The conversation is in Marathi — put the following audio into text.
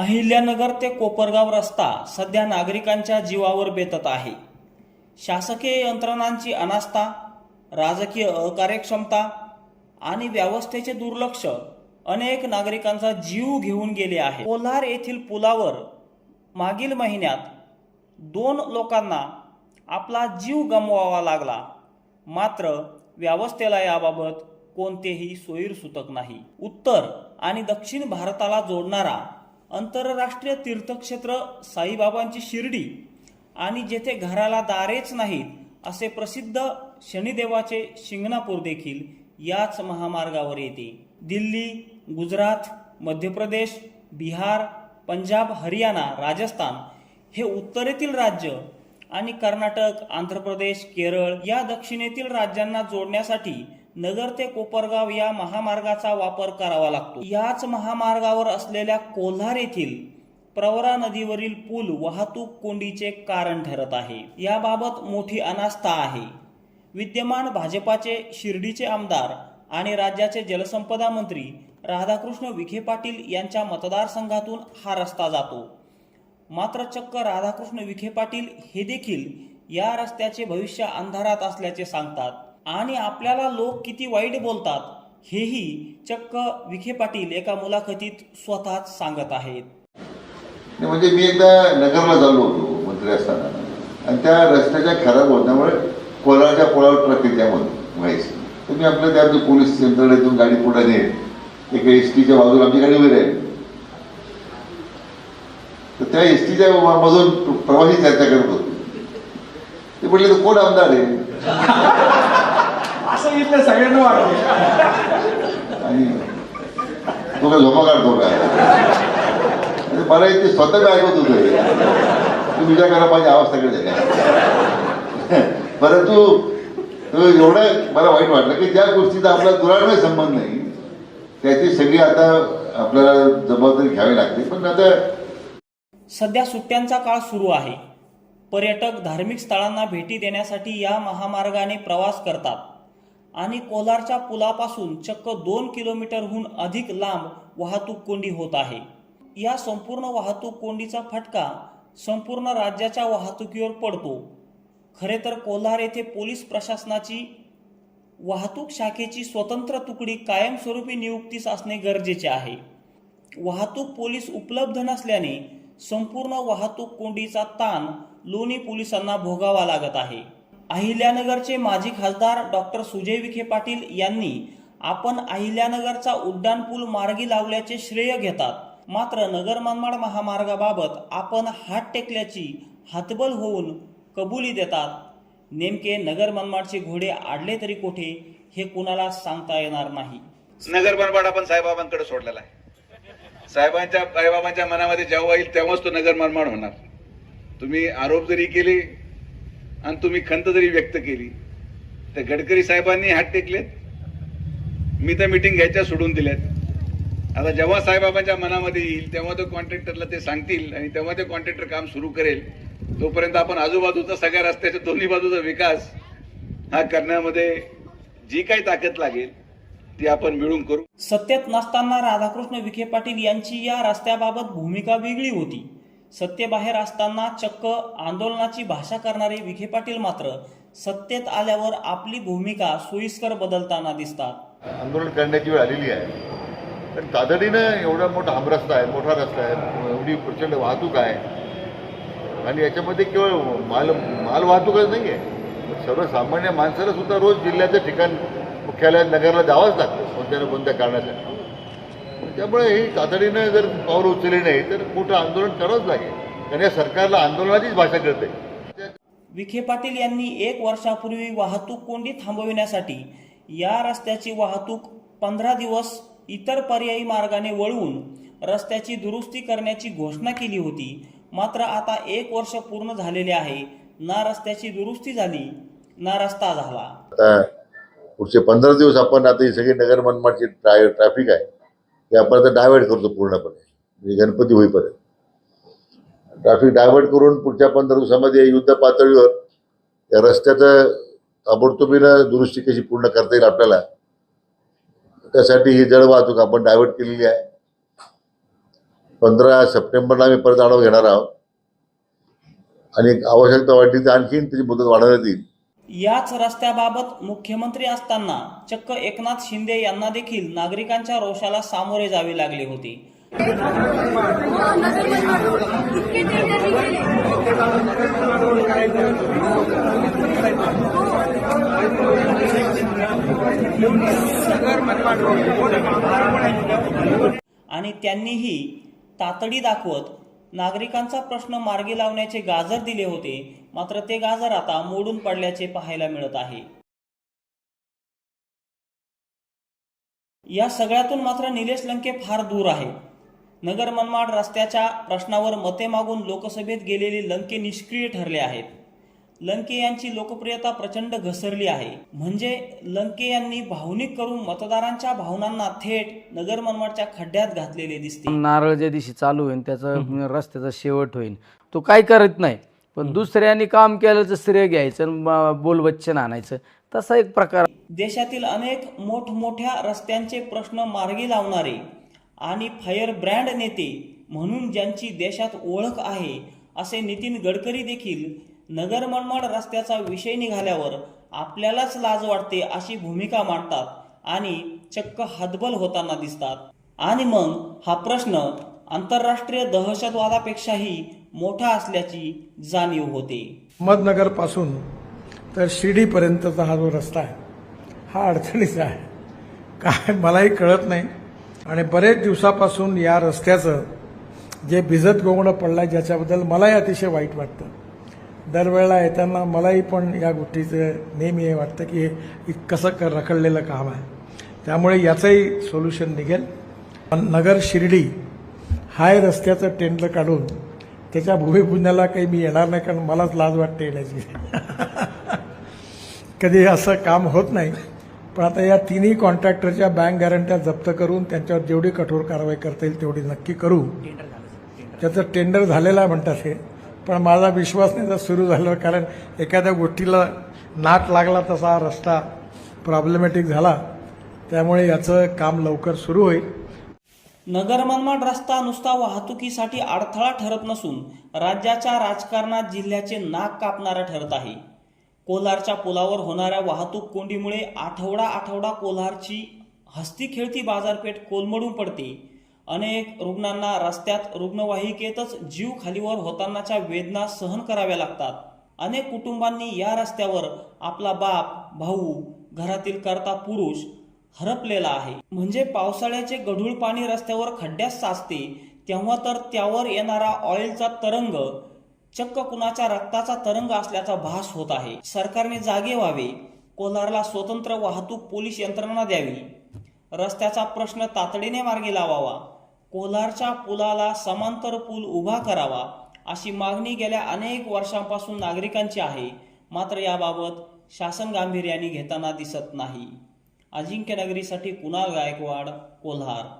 अहिल्यानगर ते कोपरगाव रस्ता सध्या नागरिकांच्या जीवावर बेतत आहे. शासकीय यंत्रणांची अनास्था राजकीय अकार्यक्षमता आणि व्यवस्थेचे दुर्लक्ष अनेक नागरिकांचा जीव घेऊन गेले आहे. कोल्हार येथील पुलावर मागील महिन्यात दोन लोकांना आपला जीव गमवावा लागला. मात्र व्यवस्थेला याबाबत कोणतेही सोयीरसूतक नाही. उत्तर आणि दक्षिण भारताला जोडणारा आंतरराष्ट्रीय तीर्थक्षेत्र साईबाबांची शिर्डी आणि जेथे घराला दारेच नाहीत असे प्रसिद्ध शनिदेवाचे शिंगणापूर देखील याच महामार्गावर येते. दिल्ली गुजरात मध्य प्रदेश बिहार पंजाब हरियाणा राजस्थान हे उत्तरेतील राज्य आणि कर्नाटक आंध्र प्रदेश केरळ या दक्षिणेतील राज्यांना जोडण्यासाठी नगर ते कोपरगाव या महामार्गाचा वापर करावा लागतो. याच महामार्गावर असलेल्या कोल्हार येथील प्रवरा नदीवरील पूल वाहतूक कोंडीचे कारण ठरत आहे. याबाबत मोठी अनास्था आहे. विद्यमान भाजपाचे शिर्डीचे आमदार आणि राज्याचे जलसंपदा मंत्री राधाकृष्ण विखे पाटील यांच्या मतदारसंघातून हा रस्ता जातो. मात्र चक्क राधाकृष्ण विखे पाटील हे देखील या रस्त्याचे भविष्य अंधारात असल्याचे सांगतात. आणि आपल्याला लोक किती वाईट बोलतात हेही चक्क विखे पाटील एका मुलाखतीत स्वतःच सांगत आहेत. म्हणजे मी एकदा नगरला जालो होतो मंत्री असताना. आणि त्या रस्त्याच्या खराब होण्यामुळे कोलाच्या पोळावर ट्रक त्यामध्ये व्हायची तर मी आपल्या त्या पोलीस यंत्रणेतून गाडी पुढे नेत. एका एस टीच्या बाजूला आमची गाडी उभी राहील. तर त्या एस टीच्या मधून प्रवासी चर्चा करत होते. ते म्हटले तर कोण आमदार आहे? इथलं सगळ्यांना आणि तो काय झोपा काढतो का आणि मला इथे स्वतः मी ऐकत होतो तू विचार करा माझी आवाज सगळे परंतु तो एवढं मला वाईट वाटलं की ज्या गोष्टीचा आपला दुराडमय संबंध नाही. त्याची सगळी आता आपल्याला जबाबदारी घ्यावी लागते. पण आता सध्या सुट्ट्यांचा काळ सुरू आहे. पर्यटक धार्मिक स्थळांना भेटी देण्यासाठी या महामार्गाने प्रवास करतात. आणि कोलारच्या पुलापासून चक्क दोन किलोमीटरहून अधिक लांब वाहतूक कोंडी होत आहे. या संपूर्ण वाहतूक कोंडीचा फटका संपूर्ण राज्याच्या वाहतुकीवर पडतो. खरे तर कोल्हार येथे पोलीस प्रशासनाची वाहतूक शाखेची स्वतंत्र तुकडी कायमस्वरूपी नियुक्तीस असणे गरजेचे आहे. वाहतूक पोलीस उपलब्ध नसल्याने संपूर्ण वाहतूक कोंडीचा ताण लोणी पोलिसांना भोगावा लागत आहे. अहिल्यानगरचे माजी खासदार डॉक्टर सुजय विखे पाटील यांनी आपण अहिल्यानगरचा उड्डाणपूल मार्गी लावल्याचे श्रेय घेतात. मात्र नगर मनमाड महामार्गाबाबत आपण हात टेकल्याची हातबल होऊन कबुली देतात. नेमके नगर मनमाडचे घोडे आडले तरी कोठे हे कुणाला सांगता येणार नाही. नगर मनमाड आपण साईबाबांकडे सोडलेला आहे. साहेबांच्या साईबाबांच्या मनामध्ये जेव्हा येईल तेव्हाच तो नगर मनमाड होणार. तुम्ही आरोप जरी केले आणि तुम्ही खंत जरी व्यक्त केली तर गडकरी साहेबांनी हात टेकलेत. मी तर मिटिंग घ्यायच्या सोडून दिल्यात. आता जेव्हा साईबाबांच्या मनामध्ये येईल तेव्हा तो कॉन्ट्रॅक्टरला ते सांगतील आणि तेव्हा ते कॉन्ट्रॅक्टर काम सुरू करेल. तोपर्यंत आपण आजूबाजूचा सगळ्या रस्त्याच्या दोन्ही बाजूचा विकास हा करण्यामध्ये जी काही ताकद लागेल ती आपण मिळून करू. सत्तेत नसताना राधाकृष्ण विखे पाटील यांची या रस्त्याबाबत भूमिका वेगळी होती. सत्तेबाहेर असताना चक्क आंदोलनाची भाषा करणारे विखे पाटील मात्र सत्तेत आल्यावर आपली भूमिका सोयीस्कर बदलताना दिसतात. आंदोलन करण्याची वेळ आलेली आहे. पण तातडीनं एवढा मोठा हमरस्ता आहे मोठा रस्ता आहे एवढी प्रचंड वाहतूक आहे. आणि याच्यामध्ये केवळ माल माल वाहतूकच नाही आहे सर्वसामान्य माणसाला सुद्धा रोज जिल्ह्याचं ठिकाण मुख्यालयात नगरला जावंच लागतं कोणत्या ना कोणत्या कारणासाठी. त्यामुळे ही तातडीनं जर पावलं उचलली नाही तर मोठं आंदोलन करावंच लागेल. कारण या सरकारला आंदोलनाचीच भाषा करते विखे पाटील यांनी एक वर्षापूर्वी वाहतूक कोंडी थांबविण्यासाठी या रस्त्याची वाहतूक पंधरा दिवस इतर पर्यायी मार्गाने वळवून रस्त्याची दुरुस्ती करण्याची घोषणा केली होती. मात्र आता एक वर्ष पूर्ण झालेले आहे. ना रस्त्याची दुरुस्ती झाली ना रस्ता झाला. आता पुढचे पंधरा दिवस आपण आता ही सगळी नगर मनमाडची ट्रॅफिक आहे. ते आपण आता डायव्हर्ट करतो पूर्णपणे. म्हणजे गणपती होईपर्यंत. ट्रॅफिक डायव्हर्ट करून पुढच्या पंधरा दिवसामध्ये युद्ध पातळीवर या रस्त्याचं ताबडतोबीनं दुरुस्ती कशी पूर्ण करता येईल आपल्याला त्यासाठी ही जड वाहतूक आपण डायव्हर्ट केलेली आहे. पंधरा सप्टेंबरला आम्ही परत आढावा घेणार आहोत. आणि आवश्यकता वाटली तर आणखीन त्याची मुदत वाढवण्यात येईल. याच रस्त्याबाबत मुख्यमंत्री असताना चक्क एकनाथ शिंदे यांना देखील नागरिकांच्या रोषाला सामोरे जावे लागले होते. आणि त्यांनीही तातडी दाखवत नागरिकांचा प्रश्न मार्गी लावण्याचे गाजर दिले होते मात्र ते गाजर आता मोडून पडल्याचे पाहायला मिळत आहे. या सगळ्यातून मात्र निलेश लंके फार दूर आहे. नगर मनमाड रस्त्याच्या प्रश्नावर मते मागून लोकसभेत गेलेले लंके निष्क्रिय ठरले आहेत. लंके यांची लोकप्रियता प्रचंड घसरली आहे. म्हणजे लंके यांनी भावनिक करून मतदारांच्या भावनांना थेट नगर मनमाडच्या खड्ड्यात घातलेले दिसते. नारळ ज्या दिवशी चालू होईल त्याचं रस्त्याचा शेवट होईल तो काय करत नाही. पण दुसऱ्याने काम केल्याचं श्रेय घ्यायचं बोलवच्चन आणायचं. तसा एक प्रकार देशातील अनेक मोठमोठ्या रस्त्यांचे प्रश्न मार्गी लावणारे आणि फायर ब्रँड नेते म्हणून ज्यांची देशात ओळख आहे असे नितीन गडकरी देखील नगर मनमाड रस्त्याचा विषय निघाल्यावर आपल्यालाच लाज वाटते अशी भूमिका मांडतात आणि चक्क हतबल होताना दिसतात. आणि मग हा प्रश्न आंतरराष्ट्रीय दहशतवादापेक्षाही मोठा असल्याची जाणीव होते. अहमदनगरपासून तर शिर्डीपर्यंतचा हा जो रस्ता आहे हा अडचणीचा आहे. काय मलाही कळत नाही. आणि बरेच दिवसापासून या रस्त्याचं जे भिजत गोंगडं पडलं आहे ज्याच्याबद्दल मलाही अतिशय वाईट वाटतं. दरवेळेला येताना मलाही पण या गोष्टीचं नेहमी हे वाटतं की हे कसं क रखडलेलं काम आहे. त्यामुळे याचंही सोल्युशन निघेल. पण नगर शिर्डी हाय रस्त्याचं टेंडर काढून त्याच्या भूमिपूजनाला काही मी येणार नाही कारण मलाच लाज वाटते येण्याची. कधी असं काम होत नाही. पण आता या तिन्ही कॉन्ट्रॅक्टरच्या बँक गॅरंट्या जप्त करून त्यांच्यावर जेवढी कठोर कारवाई करता येईल तेवढी नक्की करू. त्याचं टेंडर झालेलं आहे म्हणतात हे. पण माझा विश्वास नाही तर सुरू झालं कारण एखाद्या गोष्टीला नाट लागला तसा हा रस्ता प्रॉब्लेमॅटिक झाला त्यामुळे याचं काम लवकर सुरू होईल. नगर मनमाड रस्ता नुसता वाहतुकीसाठी अडथळा ठरत नसून राज्याच्या राजकारणात जिल्ह्याचे नाक कापणारा ठरत आहे. कोलारच्या पुलावर होणाऱ्या वाहतूक कोंडीमुळे आठवडा आठवडा कोल्हारची हस्ती खेळती बाजारपेठ कोलमडून पडते. अनेक रुग्णांना रस्त्यात रुग्णवाहिकेतच जीव खालीवर होतानाच्या वेदना सहन कराव्या लागतात. अनेक कुटुंबांनी या रस्त्यावर आपला बाप भाऊ घरातील करता पुरुष हरपलेला आहे. म्हणजे पावसाळ्याचे गढूळ पाणी रस्त्यावर खड्ड्यात साचते तेव्हा तर त्यावर येणारा ऑइलचा तरंग चक्क कुणाच्या रक्ताचा तरंग असल्याचा भास होत आहे. सरकारने जागे व्हावे. कोलारला स्वतंत्र वाहतूक पोलीस यंत्रणा द्यावी. रस्त्याचा प्रश्न तातडीने मार्गी लावावा. कोल्हारच्या पुलाला समांतर पूल उभा करावा अशी मागणी गेल्या अनेक वर्षांपासून नागरिकांची आहे. मात्र याबाबत शासन गांभीर्याने घेताना दिसत नाही. अजिंक्यनगरीसाठी कुणाल गायकवाड कोल्हार